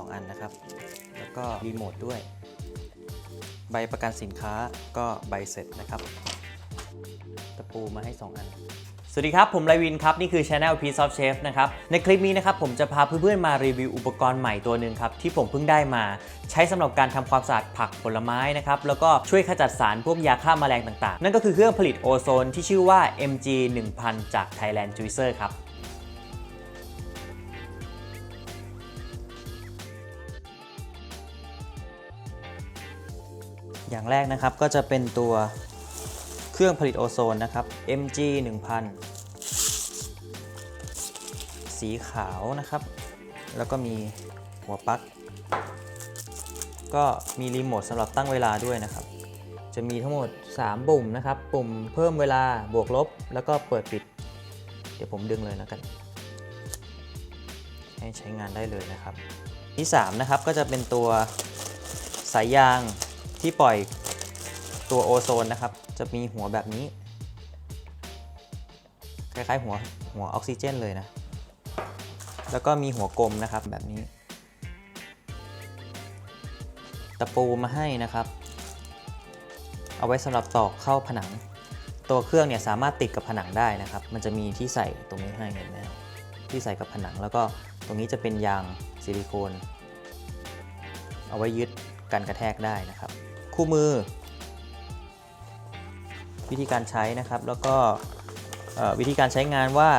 2 อันนะครับ แล้วก็รีโมทด้วย ใบประกันสินค้าก็ใบเสร็จนะครับ ตะปูมาให้ 2 อันสวัสดีครับ ผมไลวินครับ นี่คือ Channel Piece of Chef นะครับ ในคลิปนี้นะครับ ผมจะพาเพื่อนๆมารีวิวอุปกรณ์ใหม่ตัวหนึ่งครับ ที่ผมเพิ่งได้มา ใช้สำหรับการทำความสะอาดผักผลไม้นะครับ แล้วก็ช่วยขจัดสารพวกยาฆ่าแมลงต่างๆ นั่นก็คือเครื่องผลิตโอโซนที่ชื่อว่า MG 1000 จาก Thailand Juicer ครับ อย่างแรกนะครับก็จะเป็นตัวเครื่องผลิตโอโซนนะครับ MG 1000 สีขาวนะครับ แล้วก็มีหัวปลั๊ก ก็มีรีโมทสำหรับตั้งเวลาด้วยนะครับ จะมีทั้งหมด 3 ปุ่มนะครับ ปุ่มเพิ่มเวลาบวกลบ แล้วก็เปิดปิด เดี๋ยวผมดึงเลยแล้วกัน ให้ใช้งานได้เลยนะครับ ที่ 3 นะครับก็จะเป็นตัวสายยาง ที่ปล่อยตัวโอโซนนะครับ จะมีหัวแบบนี้ คล้ายๆหัวหัวออกซิเจนเลยนะ แล้วก็มีหัวกลมนะครับแบบนี้ ตะปูมาให้นะครับ เอาไว้สำหรับตอกเข้าผนัง ตัวเครื่องเนี่ยสามารถติดกับผนังได้นะครับ มันจะมีที่ใส่ตรงนี้ให้เห็นไหมที่ใส่กับผนังแล้วก็ตรงนี้จะเป็นยางซิลิโคน เอาไว้ยึดกันกระแทกได้นะครับ คู่มือ วิธีการใช้นะครับ แล้วก็วิธีการใช้งานว่า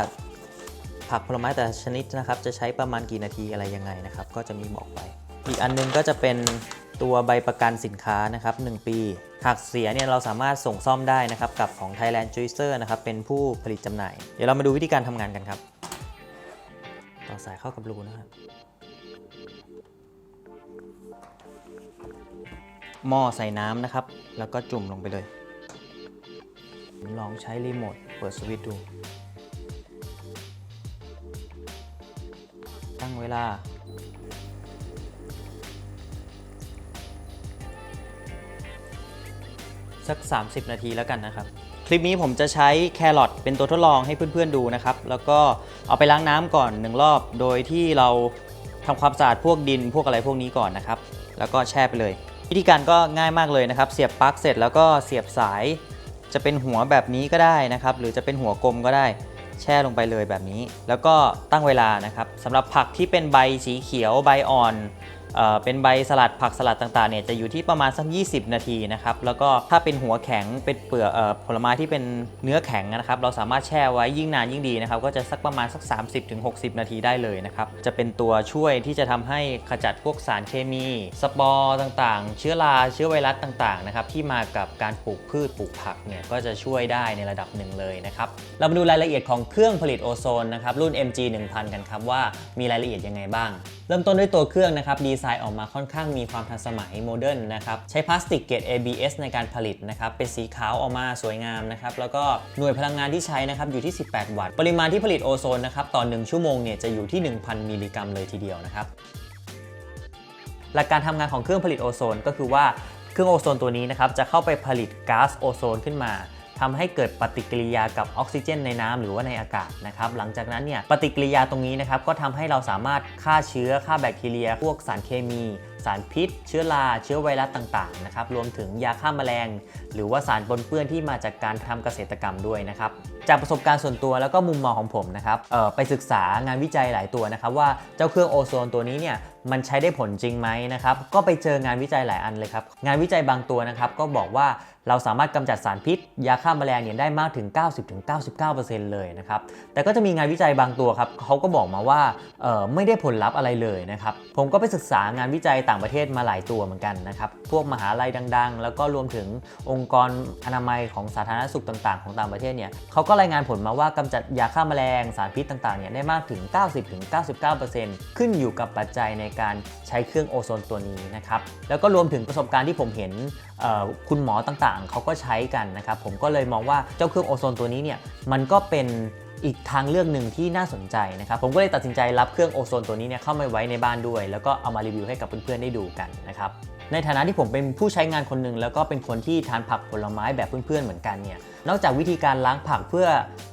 ผักผลไม้แต่ชนิดนะครับ จะใช้ประมาณกี่นาทีอะไรยังไงนะครับ ก็จะมีบอกไว้ อีกอันนึงก็จะเป็นตัวใบประกันสินค้านะครับ 1 ปี หากเสียเนี่ยเราสามารถส่งซ่อมได้นะครับ กับของ Thailand Juicer นะครับ เป็นผู้ผลิตจำหน่าย เดี๋ยวเรามาดูวิธีการทำงานกันครับ ต่อสายเข้ากับรูนะครับ หม้อใส่น้ำนะครับ แล้วก็จุ่มลงไปเลย ลองใช้รีโมทเปิดสวิตช์ดู ตั้งเวลา สัก 30 นาทีแล้วกันนะครับ คลิปนี้ผมจะใช้แครอทเป็นตัวทดลองให้เพื่อนๆดูนะครับ แล้วก็เอาไปล้างน้ำก่อนหนึ่งรอบ โดยที่เราทำความสะอาดพวกดินพวกอะไรพวกนี้ก่อนนะครับ แล้วก็แช่ไปเลย วิธีการก็ง่ายมากเลยนะครับ เสียบปลั๊กเสร็จแล้วก็เสียบสาย จะเป็นหัวแบบนี้ก็ได้นะครับ หรือจะเป็นหัวกลมก็ได้ แช่ลงไปเลยแบบนี้ แล้วก็ตั้งเวลานะครับสำหรับผักที่เป็นใบสีเขียวใบอ่อน เป็นใบสลัดผักสลัดต่างๆเนี่ยจะอยู่ที่ประมาณสัก 20 นาทีนะครับแล้วก็ถ้าเป็นหัวแข็งเป็นเปลือกผลไม้ที่เป็นเนื้อแข็งนะครับเราสามารถแช่ไว้ยิ่งนานยิ่งดีนะครับก็จะสักประมาณสัก 30-60 นาทีได้เลยนะครับจะเป็นตัวช่วยที่จะทำให้ขจัดพวกสารเคมี สปอร์ต่างๆ เชื้อราเชื้อไวรัสต่างๆนะครับที่มากับการปลูกพืชปลูกผักเนี่ยก็จะช่วยได้ในระดับหนึ่งเลยนะครับเรามาดูรายละเอียดของเครื่องผลิตโอโซนนะครับรุ่น MG 1000 กันครับว่ามีรายละเอียดยังไงบ้าง เริ่มต้นด้วยตัวเครื่องนะครับดีไซน์ออกมาค่อนข้างมีความทันสมัยโมเดิร์นนะครับ ใช้พลาสติกเกรด ABS ในการผลิตนะครับ เป็นสีขาวออกมาสวยงามนะครับ แล้วก็หน่วยพลังงานที่ใช้นะครับอยู่ที่ 18 วัตต์ ปริมาณที่ผลิตโอโซนนะครับต่อ 1 ชั่วโมงเนี่ยจะอยู่ที่ 1,000 มิลลิกรัมเลยทีเดียวนะครับ หลักการทำงานของเครื่องผลิตโอโซนก็คือว่าเครื่องโอโซนตัวนี้นะครับจะเข้าไปผลิตก๊าซโอโซนขึ้นมา ทำให้เกิดปฏิกิริยากับออกซิเจนในน้ำหรือว่าในอากาศนะครับหลังจากนั้นเนี่ยปฏิกิริยาตรงนี้นะครับก็ทำให้เราสามารถฆ่าเชื้อฆ่าแบคทีเรีย พวกสารเคมี สารพิษ เชื้อราเชื้อไวรัสต่างๆนะครับรวมถึงยาฆ่าแมลง หรือว่าสารปนเปื้อนที่มาจากการทำเกษตรกรรมด้วยนะครับจากประสบการณ์ส่วนตัวแล้วก็มุมมองของผมนะครับไปศึกษางานวิจัยหลายตัวนะครับว่าเจ้าเครื่องโอโซนตัวนี้เนี่ยมันใช้ได้ผลจริงไหมนะครับก็ไปเจองานวิจัยหลายอันเลยครับงานวิจัยบางตัวนะครับก็บอกว่าเราสามารถกำจัดสารพิษ ยาฆ่าแมลงเนี่ยได้มากถึง 90-99%เลยนะครับแต่ก็จะมีงานวิจัยบางตัวครับเขาก็บอกมาว่าไม่ได้ผลลัพธ์อะไรเลยนะครับผมก็ไปศึกษางานวิจัยต่างางประเทศมาหลายตัวเหมือนกันนะครับ พวกมหาลัยดัง ๆ แล้วก็รวมถึงองค์กรอนามัยของสาธารณสุขต่าง ๆ ของต่างประเทศเนี่ยเขาก็รายงานผลมาว่ากำจัดยาฆ่าแมลงสารพิษต่างๆเนี่ยได้มากถึง 90-99%ขึ้นอยู่กับปัจจัยในการใช้เครื่องโอโซนตัวนี้นะครับ แล้วก็รวมถึงประสบการณ์ที่ผมเห็นคุณหมอต่างๆ เขาก็ใช้กันนะครับ ผมก็เลยมองว่าเจ้าเครื่องโอโซนตัวนี้เนี่ยมันก็เป็น อีกทางเลือกหนึ่งที่น่าสนใจนะครับ ผมก็เลยตัดสินใจรับเครื่องโอโซนตัวนี้เนี่ยเข้ามาไว้ในบ้านด้วย แล้วก็เอามารีวิวให้กับเพื่อนๆได้ดูกันนะครับ ในฐานะที่ผมเป็นผู้ใช้งานคนหนึ่งแล้วก็เป็นคนที่ทานผักผลไม้แบบเพื่อนๆเหมือนกันเนี่ย นอกจากวิธีการล้างผักเพื่อ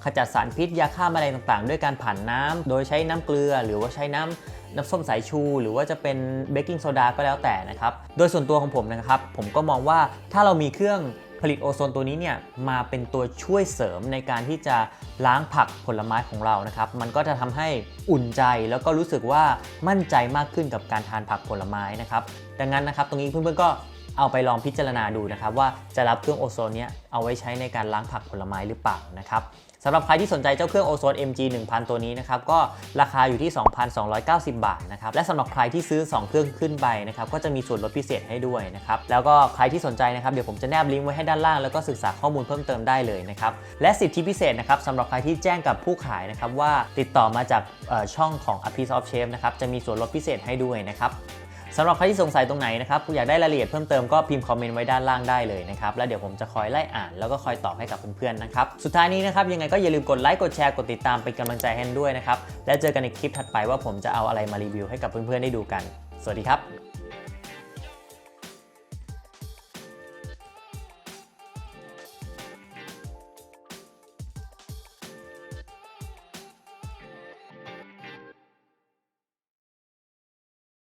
ขจัดสารพิษยาฆ่าแมลงต่างๆ ด้วยการผ่านน้ำโดยใช้น้ำเกลือ หรือว่าใช้น้ำน้ำส้มสายชู หรือว่าจะเป็นเบกกิ้งโซดาก็แล้วแต่นะครับ โดยส่วนตัวของผมนะครับ ผมก็มองว่าถ้าเรามีเครื่อง ผลิตโอโซนตัวนี้เนี่ยมาเป็นตัวช่วยเสริมในการที่จะล้างผักผลไม้ของเรานะครับ มันก็จะทำให้อุ่นใจแล้วก็รู้สึกว่ามั่นใจมากขึ้นกับการทานผักผลไม้นะครับดังนั้นนะครับตรงนี้เพื่อนๆก็เอาไปลองพิจารณาดูนะครับว่าจะรับเครื่องโอโซนเนี้ยเอาไว้ใช้ในการล้างผักผลไม้หรือเปล่านะครับ สำหรับใครที่สนใจเจ้าเครื่องโอโซน MG 1000 ตัวนี้นะครับก็ราคาอยู่ที่ 2,290 บาทนะครับและสำหรับใครที่ซื้อ 2 เครื่องขึ้นไปนะครับก็จะมีส่วนลดพิเศษให้ด้วยนะครับแล้วก็ใครที่สนใจนะครับเดี๋ยวผมจะแนบลิงก์ไว้ให้ด้านล่างแล้วก็ศึกษาข้อมูลเพิ่มเติมได้เลยนะครับและสิทธิพิเศษนะครับสำหรับใครที่แจ้งกับผู้ขายนะครับว่าติดต่อมาจากช่องของ A Piece of Chef นะครับจะมีส่วนลดพิเศษให้ด้วยนะครับ สำหรับใครที่สงสัยตรงไหนนะครับอยากได้รายละเอียดเพิ่มเติมก็พิมพ์คอมเมนต์ไว้ด้านล่างได้เลยนะครับแล้วเดี๋ยวผมจะคอยไล่อ่านแล้วก็คอยตอบให้กับเพื่อนๆนะครับสุดท้ายนี้นะครับยังไงก็อย่าลืมกดไลค์กดแชร์กดติดตามเป็นกำลังใจให้ด้วยนะครับแล้วเจอกันในคลิปถัดไปว่าผมจะเอาอะไรมารีวิวให้กับเพื่อนๆได้ดูกัน สวัสดีครับ